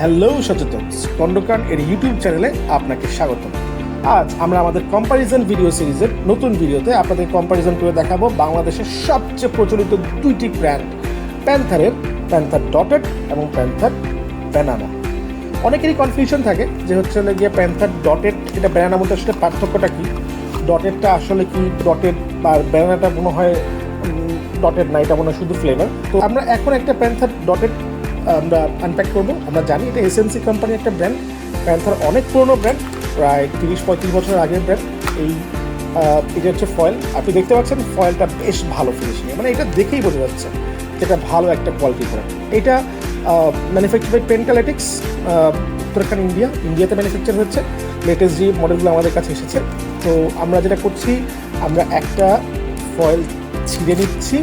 Hello সচেতন খণ্ডকান এর YouTube চ্যানেলে আপনাকে স্বাগত আজ আমরা আমাদের কম্প্যারিজন ভিডিও সিরিজের নতুন ভিডিওতে আপনাদের কম্প্যারিজন করে দেখাবো বাংলাদেশের সবচেয়ে প্রচলিত দুইটি ব্র্যান্ড প্যান্থারের প্যান্থার ডটেড এবং প্যান্থার ব্যানানা অনেকেরই কনফিউশন থাকে যে হচ্ছে হলো গিয়ে প্যান্থার ডটেড এটা ব্যানানার মধ্যে আসলে পার্থক্যটা কী? ডটেডটা আসলে কি ডটেড বা ব্যানানাটা মনে হয় ডটেড না, এটা মনে হয় শুধু ফ্লেভার তো আমরা এখন একটা প্যান্থার ডটেড আমরা আনপ্যাক করব। আমরা জানি এটা এসএনসি কোম্পানি একটা ব্র্যান্ড প্যান্থার অনেক পুরনো ব্র্যান্ড প্রায় তিরিশ, পঁয়ত্রিশ বছর আগের ব্র্যান্ড এই এটা হচ্ছে ফয়েল আপনি দেখতে পাচ্ছেন ফয়েলটা বেশ ভালো ফিনিশিং মানে এটা দেখেই বোঝা যাচ্ছে যেটা ভালো একটা কোয়ালিটি ব্র্যান্ড এটা ম্যানুফ্যাকচার বাই পেন্টালেটিক্স উত্তরাখণ্ড ইন্ডিয়া ইন্ডিয়াতে ম্যানুফ্যাকচার হচ্ছে। লেটেস্ট যে মডেলগুলো আমাদের কাছে এসেছে। তো আমরা যেটা করছি, আমরা একটা ফয়েল ছিঁড়ে নিচ্ছি,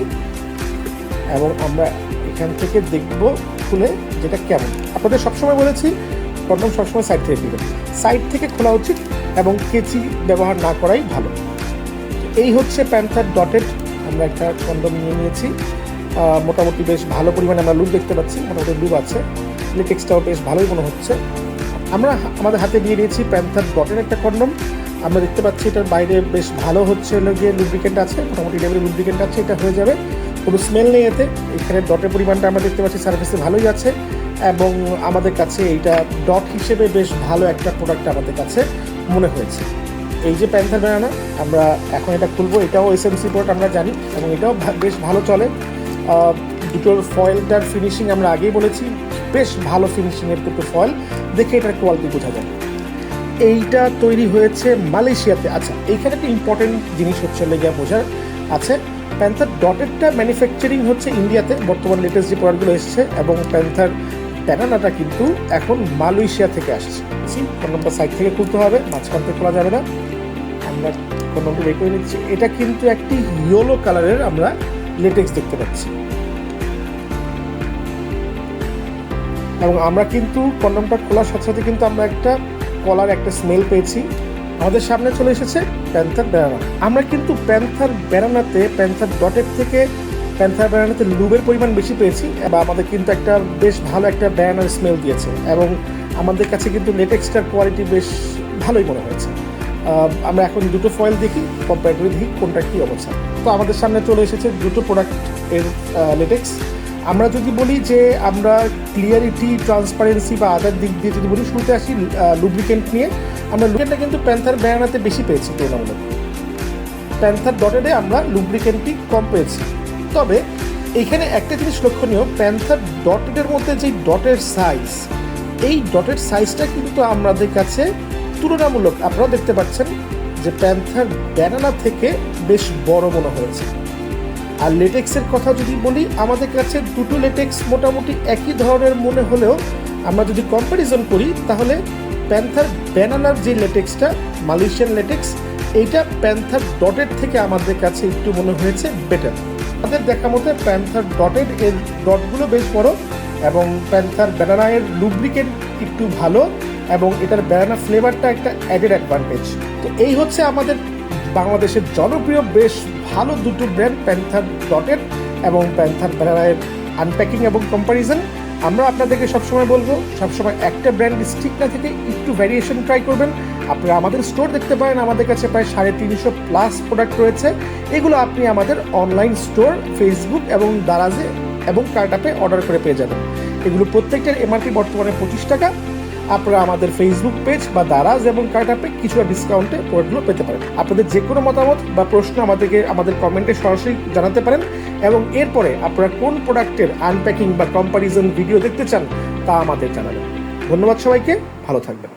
এবং আমরা এখান থেকে দেখব খুলে যেটা কেমন। আপনাদের সবসময় বলেছি কন্ডম সবসময় সাইড থেকে দিবেন সাইড থেকে খোলা উচিত এবং কেচি ব্যবহার না করাই ভালো। এই হচ্ছে প্যান্থার ডটেড আমরা একটা কন্ডম নিয়ে নিয়েছি। মোটামুটি বেশ ভালো পরিমাণে আমরা লুপ দেখতে পাচ্ছি, মোটামুটি লুপ আছে। লিটেক্সটাও বেশ ভালোই মনে হচ্ছে। আমরা আমাদের হাতে নিয়ে নিয়েছি প্যান্থার ডটের একটা কন্ডম আমরা দেখতে পাচ্ছি এটার বাইরে বেশ ভালো হচ্ছে গিয়ে লুব্রিকেন্ট আছে, মোটামুটি লেভেলের লুব্রিকেন্ট আছে, এটা হয়ে যাবে। কোনো স্মেল নেই এতে। এখানে ডটের পরিমাণটা আমরা দেখতে পাচ্ছি সার্ভিসে ভালোই আছে এবং আমাদের কাছে এইটা ডট হিসেবে বেশ ভালো একটা প্রোডাক্ট আমাদের কাছে মনে হয়েছে। এই যে প্যান্থার ব্যানানা আমরা এখন এটা খুলবো। এটাও এস এসএমসি প্রোডাক্ট আমরা জানি এবং এটাও বেশ ভালো চলে। দুটোর ফয়েলটার ফিনিশিং আমরা আগেই বলেছি। বেশ ভালো ফিনিশিংয়ের দুটো ফয়েল দেখে এটার কোয়ালিটি বোঝা যায় এইটা তৈরি হয়েছে মালয়েশিয়াতে। আচ্ছা এইখানে একটা ইম্পর্টেন্ট জিনিস হচ্ছে লেগে বোঝার আছে। প্যান্থার ডটেরটা ম্যানুফ্যাকচারিং হচ্ছে ইন্ডিয়াতে বর্তমান লেটেস্ট যে প্রোডাক্টগুলো এসছে, এবং প্যান্থার প্যানানাটা কিন্তু এখন মালয়েশিয়া থেকে আসছে। কোন নম্বর সাইড থেকে খুলতে হবে, মাঝখান থেকে খোলা যাবে না। আমরা কোন নম্বর বের করে নিচ্ছি। এটা কিন্তু একটি ইয়েলো কালারের আমরা লেটেক্স দেখতে পাচ্ছি। এবং আমরা কিন্তু কন্ডমটা খোলার সাথে সাথে কিন্তু আমরা একটা কলার একটা স্মেল পেয়েছি। আমাদের সামনে চলে এসেছে প্যান্থার বেড়ানা। আমরা কিন্তু প্যান্থার বেড়ানাতে, প্যান্থার ডটের থেকে প্যান্থার বেড়ানাতে লুবের পরিমাণ বেশি পেয়েছি, বা আমাদের কিন্তু একটা বেশ ভালো একটা বেড়ানার স্মেল দিয়েছে, এবং আমাদের কাছে কিন্তু লেটেক্সটার কোয়ালিটি বেশ ভালোই মনে হয়েছে। আমরা এখন দুটো ফয়েল দেখি কম্পেয়ার করে দেখি কোনটা কী অবস্থা। তো আমাদের সামনে চলে এসেছে দুটো প্রোডাক্টের লেটেক্স আমরা যদি বলি যে আমরা ক্লিয়ারিটি ট্রান্সপারেন্সি বা আদার দিক দিয়ে যদি বলি, শুরুতে আসি লুব্রিকেন্ট নিয়ে। আমরা লুব্রিকেন্টটা কিন্তু প্যান্থার ব্যানাতে বেশি পেয়েছি তুলনামূলক। প্যান্থার ডটেডে আমরা লুব্রিকেন্টটি কম পেয়েছি। তবে এখানে একটা জিনিস লক্ষণীয় প্যান্থার ডটেডের মধ্যে যে ডটের সাইজ এই ডটের সাইজটা কিন্তু আমাদের কাছে তুলনামূলক, আপনারাও দেখতে পাচ্ছেন যে প্যান্থার ব্যানানা থেকে বেশ বড় মনে হয়েছে। আর লেটেক্সের কথা যদি বলি, আমাদের কাছে দুটো লেটেক্স মোটামুটি একই ধরনের মনে হলেও আমরা যদি কম্প্যারিজন করি, তাহলে প্যান্থার ব্যানানার যে লেটেক্সটা মালয়েশিয়ান লেটেক্স এইটা প্যান্থার ডটের থেকে আমাদের কাছে একটু মনে হয়েছে বেটার আমাদের দেখা মতে প্যান্থার ডটের এর ডটগুলো বেশ বড় এবং প্যান্থার ব্যানানা এর একটু ভালো এবং এটার ব্যানানা ফ্লেভারটা একটা অ্যাডেড অ্যাডভান্টেজ তো এই হচ্ছে আমাদের বাংলাদেশের জনপ্রিয় বেশ ভালো দুটো ব্র্যান্ড প্যান্থার ডটেড এবং প্যান্থার ব্যানারের আনপ্যাকিং এবং কম্পারিজন আমরা আপনাদেরকে সবসময় বলব, সবসময় একটা ব্র্যান্ড স্টিক না থেকে একটু ভ্যারিয়েশন ট্রাই করবেন। আপনারা আমাদের স্টোর দেখতে পারেন, আমাদের কাছে প্রায় সাড়ে তিনশো প্লাস প্রোডাক্ট রয়েছে। এগুলো আপনি আমাদের অনলাইন স্টোর ফেসবুক এবং দারাজে এবং কার্টাপে অর্ডার করে পেয়ে যাবেন। এগুলো প্রত্যেকটার এমআরপি বর্তমানে পঁচিশ টাকা। আপনারা আমাদের ফেসবুক পেজ বা দারাজ এবং কার্টাপে কিছুটা ডিসকাউন্টে প্রোডাক্টগুলো পেতে পারেন। আপনাদের যে কোনো মতামত বা প্রশ্ন আমাদেরকে, আমাদের কমেন্টে সরাসরি জানাতে পারেন এবং এরপরে আপনারা কোন প্রোডাক্টের আনপ্যাকিং বা কম্পারিজন ভিডিও দেখতে চান তা আমাদের জানাবেন। ধন্যবাদ সবাইকে, ভালো থাকবেন।